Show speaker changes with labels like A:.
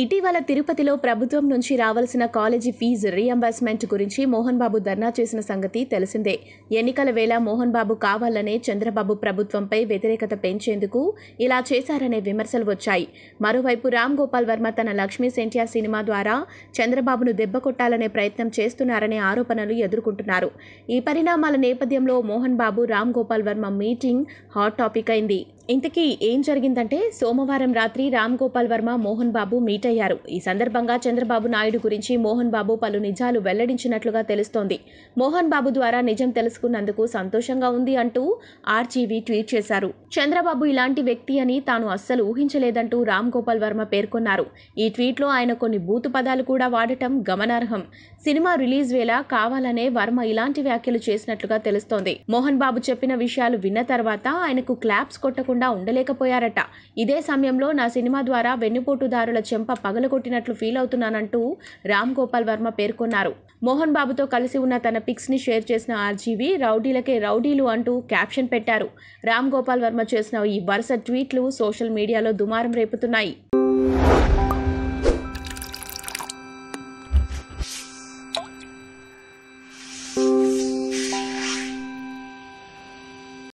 A: ఇటీవల తిరుపతిలో ప్రభుత్వం నుంచి రావాల్సిన కాలేజీ ఫీజు రీఎంబర్స్మెంట్ గురించి మోహన్ బాబు ధర్నా చేసిన సంగతి తెలిసిందే. ఎన్నికల వేళ మోహన్ బాబు కావాలనే చంద్రబాబు ప్రభుత్వంపై వ్యతిరేకత పెంచేందుకు ఇలా చేశారనే విమర్శలు వచ్చాయి. మరోవైపు రామ్ గోపాల్ వర్మ తన లక్ష్మీ సెంటియార్ సినిమా ద్వారా చంద్రబాబును దెబ్బకొట్టాలనే ప్రయత్నం చేస్తున్నారనే ఆరోపణలు ఎదుర్కొంటున్నారు. ఈ పరిణామాల నేపథ్యంలో Mohan Babu Ram Gopal Varma meeting hot topic అయింది. ఇంతకీ ఏం జరిగిందంటే సోమవారం రాత్రి రామ్ గోపాల్ వర్మ మోహన్ బాబు మీట్ అయ్యారు. ఈ సందర్భంగా చంద్రబాబు నాయుడు గురించి మోహన్ బాబు పలు నిజాలు వెల్లడించినట్లుగా తెలుస్తోంది. మోహన్ బాబు ద్వారా నిజం తెలుసుకున్నందుకు సంతోషంగా ఉంది అంటూ ఆర్జీవీ ట్వీట్ చేశారు. చంద్రబాబు ఇలాంటి వ్యక్తి అని తాను అస్సలు ఊహించలేదంటూ రామ్ గోపాల్ వర్మ పేర్కొన్నారు. ఈ ట్వీట్లో ఆయన కొన్ని బూతు పదాలు కూడా వాడటం గమనార్హం. సినిమా రిలీజ్ వేళ కావాలనే వర్మ ఇలాంటి వ్యాఖ్యలు చేసినట్లుగా తెలుస్తోంది. మోహన్ బాబు చెప్పిన విషయాలు విన్న తర్వాత ఆయనకు క్లాప్స్ కొట్టకుండా ఉండలేకపోయారట. ఇదే సమయంలో నా సినిమా ద్వారా వెన్నుపోటుదారుల చెంప పగలగొట్టినట్లు ఫీల్ అవుతున్నానంటూ రామ్ గోపాల్ వర్మ పేర్కొన్నారు. మోహన్ బాబుతో కలిసి ఉన్న తన పిక్స్ని షేర్ చేసిన ఆర్జీవి రౌడీలకే రౌడీలు అంటూ క్యాప్షన్ పెట్టారు. రామ్ గోపాల్ వర్మ చేసిన ఈ వరుస ట్వీట్లు సోషల్ మీడియాలో దుమారం రేపుతున్నాయి.